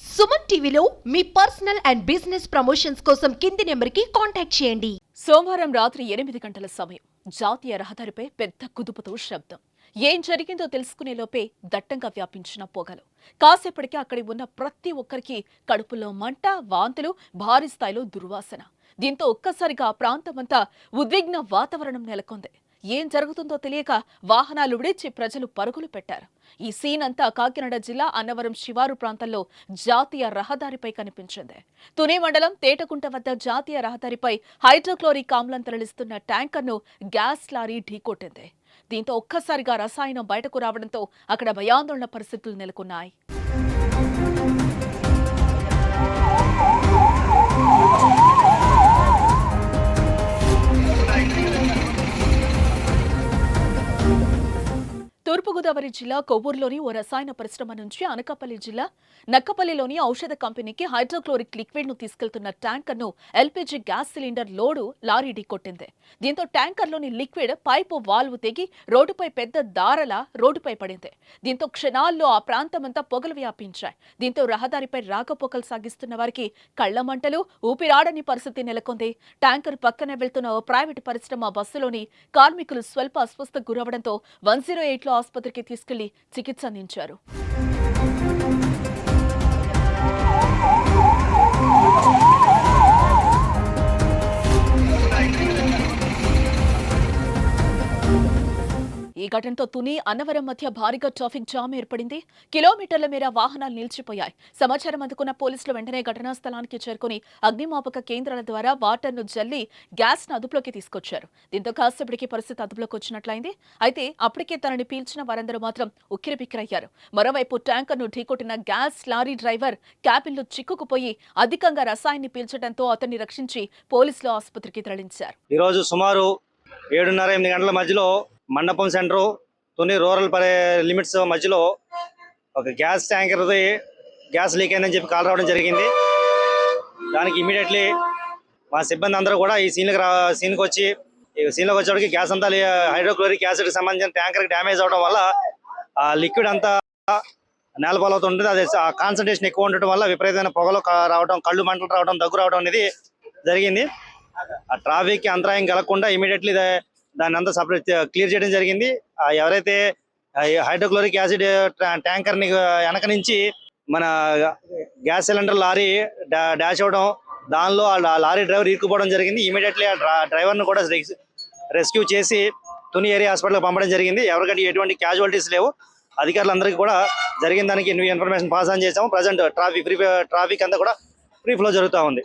సుమన్ టీవీలో మీ personal and business promotions కోసం కింది నెంబర్కి కాంటాక్ట్ చేయండి. సోమవారం రాత్రి ఎనిమిది గంటల సమయం జాతీయ రహదారిపై పెద్ద కుదుపుతో శబ్దం. ఏం జరిగిందో తెలుసుకునే లోపే దట్టంగా వ్యాపించిన పొగలు. కాసేపటికి అక్కడి ఉన్న ప్రతి ఒక్కరికి కడుపులో మంట వాంతులు భారీ స్థాయిలో దుర్వాసన. దీంతో ఒక్కసారిగా ఆ ప్రాంతమంతా ఉద్విగ్న వాతావరణం నెలకొంది. ఏం జరుగుతుందో తెలియక వాహనాలు విడిచి ప్రజలు పరుగులు పెట్టారు. ఈ సీన్ అంతా కాకినాడ జిల్లా అన్నవరం శివారు ప్రాంతంలో జాతీయ రహదారిపై కనిపించింది. తునే మండలం తేటకుంట వద్ద జాతీయ రహదారిపై హైడ్రోక్లోరిక్ ఆమ్లం తరలిస్తున్న ట్యాంకర్ను గ్యాస్ లారీ ఢీకొట్టింది. దీంతో ఒక్కసారిగా రసాయనం బయటకు రావడంతో అక్కడ భయాందోళన పరిస్థితులు నెలకొన్నాయి. తూర్పుగోదావరి జిల్లా కొవ్వూరులోని ఓ రసాయన పరిశ్రమ నుంచి అనకాపల్లి జిల్లా నక్కపల్లిలోని ఔషధ కంపెనీకి హైడ్రోక్లోరిక్ లిక్విడ్ను తీసుకెళ్తున్న ట్యాంకర్ను LPG gas cylinder load lorry ఢీకొట్టింది. దీంతో ట్యాంకర్లోని లిక్విడ్ పైపు వాల్వ్ తెగి రోడ్డుపై పెద్ద దారలా రోడ్డుపై పడింది. దీంతో క్షణాల్లో ఆ ప్రాంతమంతా పొగలు వ్యాపించాయి. దీంతో రహదారిపై రాకపోకలు సాగిస్తున్న వారికి కళ్ళమంటలు ఊపిరాడని పరిస్థితి నెలకొంది. ట్యాంకర్ పక్కనే వెళ్తున్న ఓ ప్రైవేటు పరిశ్రమ బస్సులోని కార్మికులు స్వల్ప అస్వస్థకు గురవడంతో వన్ జీరో ఎయిట్లో ఆసుపత్రికి తీసుకెళ్ళి చికిత్స అందించారు. ఈ ఘటనతో తుని అన్నవరం మధ్య భారీగా ట్రాఫిక్ జామ్ ఏర్పడింది. కిలోమీటర్ల మేర వాహనాలు నిలిచిపోయాయి. సమాచారం అందుకున్న పోలీసులు వెంటనే ఘటనా స్థలానికి చేరుకుని అగ్నిమాపక కేంద్రాల ద్వారా వాటర్ను జల్లి గ్యాస్ను అదుపులోకి తీసుకొచ్చారు. దీంతో కాసేపటికి పరిస్థితి అదుపులోకి వచ్చినట్లయింది. అయితే అప్పటికే తనని పీల్చిన వారందరూ మాత్రం ఉక్కిరిబిక్కిరయ్యారు. మరోవైపు ట్యాంకర్ను ఢీకొట్టిన గ్యాస్ లారీ డ్రైవర్ క్యాబిన్లో చిక్కుకుపోయి అధికంగా రసాయన్ని పీల్చడంతో అతన్ని రక్షించి పోలీసులు ఆసుపత్రికి తరలించారు. ఈరోజు సుమారు ఏడున్నర ఎనిమిది గంటల మధ్యలో మండపం సెంటరు తుని రూరల్ పరే లిమిట్స్ మధ్యలో ఒక గ్యాస్ ట్యాంకర్ది గ్యాస్ లీక్ అయిందని చెప్పి కాల్ రావడం జరిగింది. దానికి ఇమీడియట్లీ మా సిబ్బంది అందరూ కూడా ఈ సీన్కి రా సీన్కి వచ్చి ఈ సీన్లోకి వచ్చేటికి గ్యాస్ అంతా హైడ్రోక్లోరిక్ యాసిడ్కి సంబంధించిన ట్యాంకర్కి డ్యామేజ్ అవడం వల్ల ఆ లిక్విడ్ అంతా నేలపాలవుతుంటుంది. అది ఆ కాన్సన్ట్రేషన్ ఎక్కువ ఉండటం వల్ల విపరీతమైన పొగలు రావడం కళ్ళు మంటలు రావడం దగ్గు రావడం అనేది జరిగింది. ఆ ట్రాఫిక్కి అంతరాయం కలగకుండా ఇమీడియట్లీ దాన్ని అంతా సపరేట్ క్లియర్ చేయడం జరిగింది. ఆ ఎవరైతే హైడ్రోక్లోరిక్ యాసిడ్ ట్యాంకర్ని వెనక నుంచి మన గ్యాస్ సిలిండర్ లారీ డాష్ అవ్వడం దానిలో ఆ లారీ డ్రైవర్ ఇరుక్కుపోవడం జరిగింది. ఇమీడియట్లీ ఆ డ్రైవర్ను కూడా రెస్క్యూ చేసి తుని ఏరియా హాస్పిటల్కి పంపడం జరిగింది. ఎవరికంటే ఎటువంటి క్యాజువాలిటీస్ లేవు. అధికారులందరికీ కూడా జరిగిన దానికి ఇన్ఫర్మేషన్ పాస్ ఆన్ చేసాము ప్రజెంట్ ట్రాఫిక్ ఫ్రీ ట్రాఫిక్ అంతా కూడా ఫ్రీ ఫ్లో జరుగుతూ ఉంది.